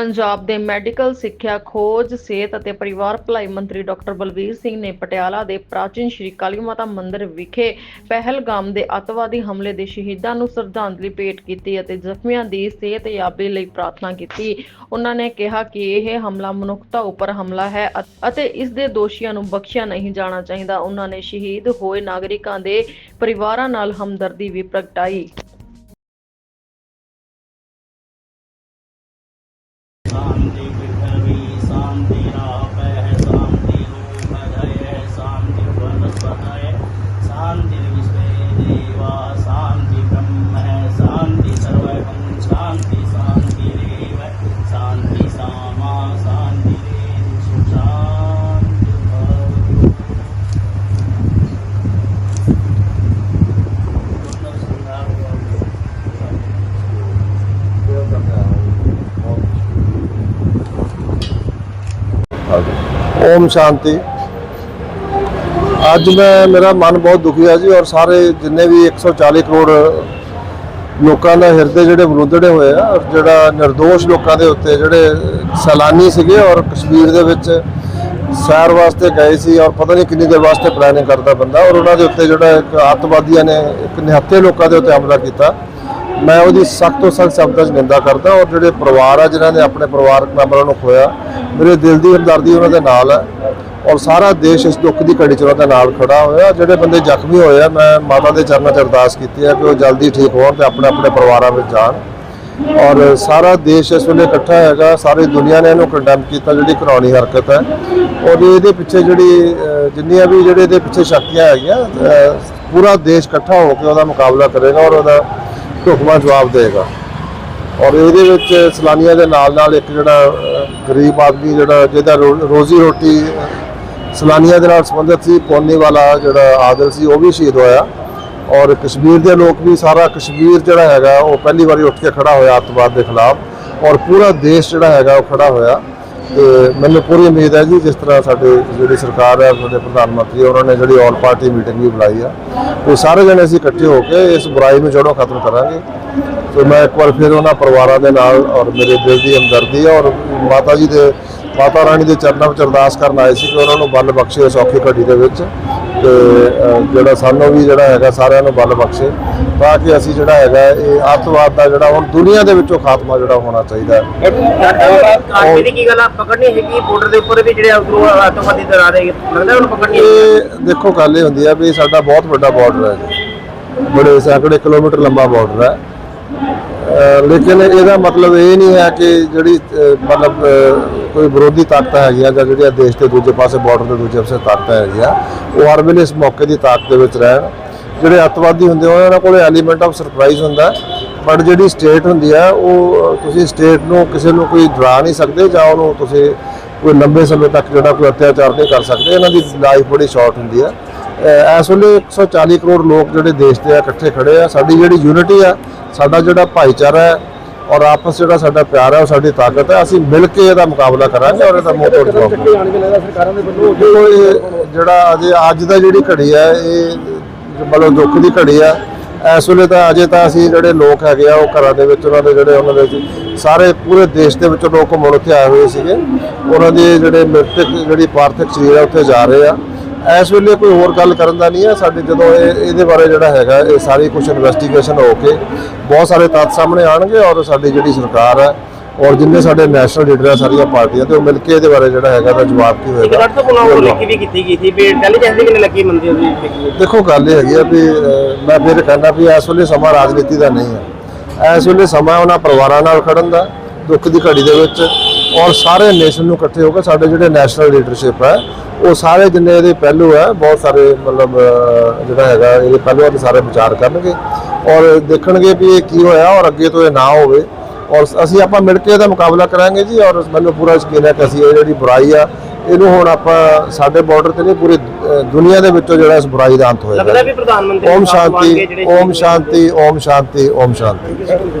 ਪੰਜਾਬ ਦੇ ਮੈਡੀਕਲ ਸਿੱਖਿਆ ਖੋਜ, ਸਿਹਤ ਅਤੇ ਪਰਿਵਾਰ ਭਲਾਈ ਮੰਤਰੀ ਡਾਕਟਰ ਬਲਵੀਰ ਸਿੰਘ ਨੇ ਪਟਿਆਲਾ ਦੇ ਪ੍ਰਾਚੀਨ ਸ਼੍ਰੀ ਕਾਲੀ ਮਾਤਾ ਮੰਦਿਰ ਵਿਖੇ ਪਹਿਲਗਾਮ ਦੇ ਅੱਤਵਾਦੀ ਹਮਲੇ ਦੇ ਸ਼ਹੀਦਾਂ ਨੂੰ ਸ਼ਰਧਾਂਜਲੀ ਭੇਟ ਕੀਤੀ ਅਤੇ ਜ਼ਖਮੀਆਂ ਦੀ ਸਿਹਤਯਾਬੀ ਲਈ ਪ੍ਰਾਰਥਨਾ ਕੀਤੀ। ਉਹਨਾਂ ਨੇ ਕਿਹਾ ਕਿ ਇਹ ਹਮਲਾ ਮਨੁੱਖਤਾ ਉੱਪਰ ਹਮਲਾ ਹੈ ਅਤੇ ਇਸ ਦੇ ਦੋਸ਼ੀਆਂ ਨੂੰ ਬਖਸ਼ਿਆ ਨਹੀਂ ਜਾਣਾ ਚਾਹੀਦਾ। ਉਹਨਾਂ ਨੇ ਸ਼ਹੀਦ ਹੋਏ ਨਾਗਰਿਕਾਂ ਦੇ ਪਰਿਵਾਰਾਂ ਨਾਲ ਹਮਦਰਦੀ ਵੀ ਪ੍ਰਗਟਾਈ। शांति पृथ्वी शांति राप ਓਮ ਸ਼ਾਂਤੀ। ਅੱਜ ਮੈਂ, ਮੇਰਾ ਮਨ ਬਹੁਤ ਦੁਖੀ ਹੈ ਜੀ ਔਰ ਸਾਰੇ ਜਿੰਨੇ ਵੀ 140 ਕਰੋੜ ਲੋਕਾਂ ਦਾ ਹਿਰਦੇ ਜਿਹੜੇ ਬਰੁੱਧੜੇ ਹੋਏ ਆ, ਔਰ ਜਿਹੜਾ નિર્ਦੋਸ਼ ਲੋਕਾਂ ਦੇ ਉੱਤੇ ਜਿਹੜੇ ਸੈਲਾਨੀ ਸੀਗੇ ਔਰ ਕਸ਼ਮੀਰ ਦੇ ਵਿੱਚ ਸੈਰ ਵਾਸਤੇ ਗਏ ਸੀ ਔਰ ਪਤਾ ਨਹੀਂ ਕਿੰਨੀ ਦੇਰ ਵਾਸਤੇ ਪਲੈਨਿੰਗ ਕਰਦਾ ਬੰਦਾ, ਔਰ ਉਹਨਾਂ ਦੇ ਉੱਤੇ ਜਿਹੜਾ ਇੱਕ ਅੱਤਵਾਦੀਆਂ ਨੇ ਇੱਕ ਨਿਹੱਥੇ ਲੋਕਾਂ ਦੇ ਉੱਤੇ ਹਮਲਾ ਕੀਤਾ। ਮੈਂ ਉਹਦੀ ਸਖਤ ਤੋਂ ਸਖਤ ਸ਼ਬਦਾਂ 'ਚ ਨਿੰਦਾ ਕਰਦਾ ਔਰ ਜਿਹੜੇ ਪਰਿਵਾਰ ਆ, ਜਿਨ੍ਹਾਂ ਨੇ ਆਪਣੇ ਪਰਿਵਾਰਕ ਮੈਂਬਰਾਂ ਨੂੰ ਖੋਇਆ ਮੇਰੇ ਦਿਲ ਦੀ ਹਮਦਰਦੀ ਉਹਨਾਂ ਦੇ ਨਾਲ ਹੈ ਔਰ ਸਾਰਾ ਦੇਸ਼ ਇਸ ਦੁੱਖ ਦੀ ਘੜੀ 'ਚ ਉਹਨਾਂ ਦੇ ਨਾਲ ਖੜਾ ਹੋਇਆ। ਜਿਹੜੇ ਬੰਦੇ ਜ਼ਖਮੀ ਹੋਏ ਆ, ਮੈਂ ਮਾਤਾ ਦੇ ਚਰਨਾਂ 'ਚ ਅਰਦਾਸ ਕੀਤੀ ਹੈ ਕਿ ਉਹ ਜਲਦੀ ਠੀਕ ਹੋਣ ਤੇ ਆਪਣੇ ਆਪਣੇ ਪਰਿਵਾਰਾਂ ਵਿੱਚ ਜਾਣ। ਔਰ ਸਾਰਾ ਦੇਸ਼ ਇਸ ਵੇਲੇ ਇਕੱਠਾ ਹੈਗਾ, ਸਾਰੀ ਦੁਨੀਆ ਨੇ ਇਹਨੂੰ ਕੰਡੈਮ ਕੀਤਾ, ਜਿਹੜੀ ਕਰਾਉਣੀ ਹਰਕਤ ਹੈ। ਔਰ ਇਹਦੇ ਪਿੱਛੇ ਜਿਹੜੀ ਜਿੰਨੀਆਂ ਵੀ ਜਿਹੜੇ ਇਹਦੇ ਪਿੱਛੇ ਸ਼ਕਤੀਆਂ ਹੈਗੀਆਂ ਪੂਰਾ ਦੇਸ਼ ਇਕੱਠਾ ਹੋ ਕੇ ਉਹਦਾ ਮੁਕਾਬਲਾ ਕਰੇਗਾ ਔਰ ਉਹਦਾ ਢੁਕਵਾਂ ਜਵਾਬ ਦੇਗਾ। ਔਰ ਇਹਦੇ ਵਿੱਚ ਸਲਾਨੀਆਂ ਦੇ ਨਾਲ ਨਾਲ ਇੱਕ ਜਿਹੜਾ ਗਰੀਬ ਆਦਮੀ ਜਿਹੜਾ ਜਿਹਦਾ ਰੋ- ਰੋਜ਼ੀ ਰੋਟੀ ਅਹ, ਸਲਾਨੀਆਂ ਦੇ ਨਾਲ ਸੰਬੰਧਿਤ ਸੀ ਪੋਨੀ ਵਾਲਾ ਜਿਹੜਾ ਆਦਲ ਸੀ ਉਹ ਵੀ ਸ਼ਹੀਦ ਹੋਇਆ। ਔਰ ਕਸ਼ਮੀਰ ਦੇ ਲੋਕ ਵੀ ਸਾਰਾ ਕਸ਼ਮੀਰ ਜਿਹੜਾ ਹੈਗਾ ਉਹ ਪਹਿਲੀ ਵਾਰੀ ਉੱਠ ਕੇ ਖੜਾ ਹੋਇਆ ਅੱਤਵਾਦ ਦੇ ਖਿਲਾਫ। ਔਰ ਪੂਰਾ ਦੇਸ਼ ਜਿਹੜਾ ਹੈਗਾ ਉਹ ਖੜਾ ਹੋਇਆ। ਤੇ ਮੈਨੂੰ ਪੂਰੀ ਉਮੀਦ ਹੈ ਜੀ ਜਿਸ ਤਰ੍ਹਾਂ ਸਾਡੇ ਜਿਹੜੀ ਸਰਕਾਰ ਹੈ ਸਾਡੇ ਪ੍ਰਧਾਨ ਮੰਤਰੀ ਉਹਨਾਂ ਨੇ ਜਿਹੜੀ ਆਲ ਪਾਰਟੀ ਮੀਟਿੰਗ ਵੀ ਬੁਲਾਈ ਆ ਉਹ ਸਾਰੇ ਜਣੇ ਅਸੀਂ ਇਕੱਠੇ ਹੋ ਕੇ ਇਸ ਬੁਰਾਈ ਨੂੰ ਜੜੋਂ ਖਤਮ ਕਰਾਂਗੇ। ਤੇ ਮੈਂ ਇੱਕ ਵਾਰ ਫਿਰ ਉਹਨਾਂ ਪਰਿਵਾਰਾਂ ਦੇ ਨਾਲ ਔਰ ਮੇਰੇ ਦਿਲ ਦੀ ਹਮਦਰਦੀ ਹੈ ਔਰ ਮਾਤਾ ਜੀ ਦੇ ਮਾਤਾ ਰਾਣੀ ਦੇ ਚਰਨਾਂ ਵਿੱਚ ਅਰਦਾਸ ਕਰਨ ਆਏ ਸੀ ਕਿ ਉਹਨਾਂ ਨੂੰ ਬਲ ਬਖਸ਼ੇ ਇਸ ਔਖੀ ਘੜੀ ਦੇ ਵਿੱਚ। ਤੇ ਜਿਹੜਾ ਸਾਨੂੰ ਵੀ ਜਿਹੜਾ ਹੈਗਾ ਸਾਰਿਆਂ ਨੂੰ ਬਲ ਬਖਸ਼ੇ ਤਾਂ ਕਿ ਅਸੀਂ ਜਿਹੜਾ ਹੈਗਾ ਇਹ ਅੱਤਵਾਦ ਦਾ ਜਿਹੜਾ ਹੁਣ ਦੁਨੀਆ ਦੇ ਵਿੱਚੋਂ ਖਾਤਮਾ ਜਿਹੜਾ ਹੋਣਾ ਚਾਹੀਦਾ ਹੈ। ਕਾਸ਼ਮੀਰ ਦੀ ਕੀ ਗੱਲ ਆ? ਪਕੜਨੀ ਹੈਗੀ ਬਾਰਡਰ ਦੇ ਉੱਪਰ ਵੀ ਜਿਹੜੇ ਉਧਰੋਂ ਆਤੰਕਵਾਦੀ ਦਰ ਆ ਰਹੇ ਲੱਗਦਾ ਉਹਨੂੰ ਪਕੜਨੀ ਹੈ ਇਹ ਦੇਖੋ ਗੱਲ ਇਹ ਹੁੰਦੀ ਹੈ ਵੀ ਸਾਡਾ ਬਹੁਤ ਵੱਡਾ ਬਾਰਡਰ ਹੈ ਜੀ। ਬੜੇ ਸੈਂਕੜੇ ਕਿਲੋਮੀਟਰ ਲੰਬਾ ਬਾਰਡਰ ਹੈ। ਲੇਕਿਨ ਇਹਦਾ ਮਤਲਬ ਇਹ ਨਹੀਂ ਹੈ ਕਿ ਜਿਹੜੀ ਮਤਲਬ ਕੋਈ ਵਿਰੋਧੀ ਤਾਕਤਾਂ ਹੈਗੀਆਂ ਜਾਂ ਜਿਹੜੀਆਂ ਦੇਸ਼ ਦੇ ਦੂਜੇ ਪਾਸੇ ਬਾਰਡਰ ਦੇ ਦੂਜੇ ਪਾਸੇ ਤਾਕਤਾਂ ਹੈਗੀਆਂ, ਉਹ ਹਰ ਵੇਲੇ ਇਸ ਮੌਕੇ ਦੀ ਤਾਕਤ ਦੇ ਵਿੱਚ ਰਹਿਣ। ਜਿਹੜੇ ਅੱਤਵਾਦੀ ਹੁੰਦੇ ਉਹਨਾਂ ਕੋਲ ਐਲੀਮੈਂਟ ਆਫ ਸਰਪ੍ਰਾਈਜ਼ ਹੁੰਦਾ ਬਟ ਜਿਹੜੀ ਸਟੇਟ ਹੁੰਦੀ ਆ ਉਹ ਤੁਸੀਂ ਸਟੇਟ ਨੂੰ ਕਿਸੇ ਨੂੰ ਕੋਈ ਡਰਾ ਨਹੀਂ ਸਕਦੇ ਜਾਂ ਉਹਨੂੰ ਤੁਸੀਂ ਕੋਈ ਲੰਬੇ ਸਮੇਂ ਤੱਕ ਜਿਹੜਾ ਕੋਈ ਅਤਿਆਚਾਰ ਨਹੀਂ ਕਰ ਸਕਦੇ। ਇਹਨਾਂ ਦੀ ਲਾਈਫ ਬੜੀ ਸ਼ਾਰਟ ਹੁੰਦੀ ਹੈ। ਇਸ ਵੇਲੇ 140 ਕਰੋੜ ਲੋਕ ਜਿਹੜੇ ਦੇਸ਼ ਦੇ ਆ ਇਕੱਠੇ ਖੜੇ ਆ। ਸਾਡੀ ਜਿਹੜੀ ਯੂਨਿਟੀ ਆ ਸਾਡਾ ਜਿਹੜਾ ਭਾਈਚਾਰਾ ਹੈ ਔਰ ਆਪਸ ਜਿਹੜਾ ਸਾਡਾ ਪਿਆਰ ਹੈ ਉਹ ਸਾਡੀ ਤਾਕਤ ਹੈ। ਅਸੀਂ ਮਿਲ ਕੇ ਇਹਦਾ ਮੁਕਾਬਲਾ ਕਰਾਂਗੇ ਔਰ ਇਹਦਾ ਮੂੰਹ ਤੋੜ ਜਵਾਬ ਜਿਹੜਾ ਅਜੇ ਅੱਜ ਦਾ ਜਿਹੜੀ ਘੜੀ ਹੈ ਇਹ ਮਤਲਬ ਦੁੱਖ ਦੀ ਘੜੀ ਆ। ਇਸ ਵੇਲੇ ਤਾਂ ਅਜੇ ਤਾਂ ਅਸੀਂ ਜਿਹੜੇ ਲੋਕ ਹੈਗੇ ਆ ਉਹ ਘਰਾਂ ਦੇ ਵਿੱਚ ਉਹਨਾਂ ਦੇ ਜਿਹੜੇ ਉਹਨਾਂ ਦੇ ਸਾਰੇ ਪੂਰੇ ਦੇਸ਼ ਦੇ ਵਿੱਚੋਂ ਲੋਕ ਘੁੰਮਣ ਉੱਥੇ ਆਏ ਹੋਏ ਸੀਗੇ। ਉਹਨਾਂ ਦੇ ਜਿਹੜੇ ਮ੍ਰਿਤਕ ਜਿਹੜੀ ਪਾਰਥਿਕ ਸਰੀਰ ਆ ਉੱਥੇ ਜਾ ਰਹੇ ਆ। ਇਸ ਵੇਲੇ ਕੋਈ ਹੋਰ ਗੱਲ ਕਰਨ ਦਾ ਨਹੀਂ ਹੈ। ਸਾਡੇ ਜਦੋਂ ਇਹ ਇਹਦੇ ਬਾਰੇ ਜਿਹੜਾ ਹੈਗਾ ਇਹ ਸਾਰੀ ਕੁਝ ਇਨਵੈਸਟੀਗੇਸ਼ਨ ਹੋ ਕੇ ਬਹੁਤ ਸਾਰੇ ਤੱਥ ਸਾਹਮਣੇ ਆਣਗੇ ਔਰ ਸਾਡੀ ਜਿਹੜੀ ਸਰਕਾਰ ਹੈ ਔਰ ਜਿੰਨੇ ਸਾਡੇ ਨੈਸ਼ਨਲ ਲੀਡਰ ਆ ਸਾਰੀਆਂ ਪਾਰਟੀਆਂ ਤੇ ਉਹ ਮਿਲ ਕੇ ਇਹਦੇ ਬਾਰੇ ਜਿਹੜਾ ਹੈਗਾ ਦਾ ਜਵਾਬ ਕੀ ਹੋਏਗਾ। ਗੱਡ ਤੋਂ ਨੂੰ ਲਿਖੀ ਵੀ ਕੀਤੀ ਗਈ ਸੀ ਵੀ ਇੰਟੈਲੀਜੈਂਸ ਦੀ ਕਿੰਨੇ ਲੱਗੀ ਮੰਦੀ ਉਹਦੀ ਦੇਖੋ ਗੱਲ ਇਹ ਹੈਗੀ ਆ ਵੀ ਮੈਂ ਫਿਰ ਕਹਿੰਦਾ ਵੀ ਇਸ ਵੇਲੇ ਸਮਾਂ ਰਾਜਨੀਤੀ ਦਾ ਨਹੀਂ ਹੈ। ਇਸ ਵੇਲੇ ਸਮਾਂ ਉਹਨਾਂ ਪਰਿਵਾਰਾਂ ਨਾਲ ਖੜਨ ਦਾ ਦੁੱਖ ਦੀ ਘੜੀ ਦੇ ਵਿੱਚ ਔਰ ਸਾਰੇ ਨੇਸ਼ਨ ਨੂੰ ਇਕੱਠੇ ਹੋ ਕੇ ਸਾਡੇ ਜਿਹੜੇ ਨੈਸ਼ਨਲ ਲੀਡਰਸ਼ਿਪ ਹੈ ਉਹ ਸਾਰੇ ਜਿੰਨੇ ਇਹਦੇ ਪਹਿਲੂ ਹੈ ਬਹੁਤ ਸਾਰੇ ਮਤਲਬ ਜਿਹੜਾ ਹੈਗਾ ਇਹਦੇ ਪਹਿਲੂ ਤੇ ਸਾਰੇ ਵਿਚਾਰ ਕਰਨਗੇ ਔਰ ਦੇਖਣਗੇ ਵੀ ਇਹ ਕੀ ਹੋਇਆ ਔਰ ਅੱਗੇ ਤੋਂ ਇਹ ਨਾ ਹੋਵੇ ਔਰ ਅਸੀਂ ਆਪਾਂ ਮਿਲ ਕੇ ਇਹਦਾ ਮੁਕਾਬਲਾ ਕਰਾਂਗੇ ਜੀ ਔਰ ਮੈਨੂੰ ਪੂਰਾ ਯਕੀਨ ਹੈ ਕਿ ਅਸੀਂ ਇਹ ਜਿਹੜੀ ਬੁਰਾਈ ਆ ਇਹਨੂੰ ਹੁਣ ਆਪਾਂ ਸਾਡੇ ਬਾਰਡਰ ਤੇ ਨਹੀਂ ਪੂਰੀ ਦੁਨੀਆ ਦੇ ਵਿੱਚੋਂ ਜਿਹੜਾ ਇਸ ਬੁਰਾਈ ਦਾ ਅੰਤ ਹੋਏਗਾ। ਲੱਗਦਾ ਵੀ ਪ੍ਰਧਾਨ ਮੰਤਰੀ ਓਮ ਸ਼ਾਂਤੀ ਓਮ ਸ਼ਾਂਤੀ ਓਮ ਸ਼ਾਂਤੀ ਓਮ ਸ਼ਾਂਤੀ।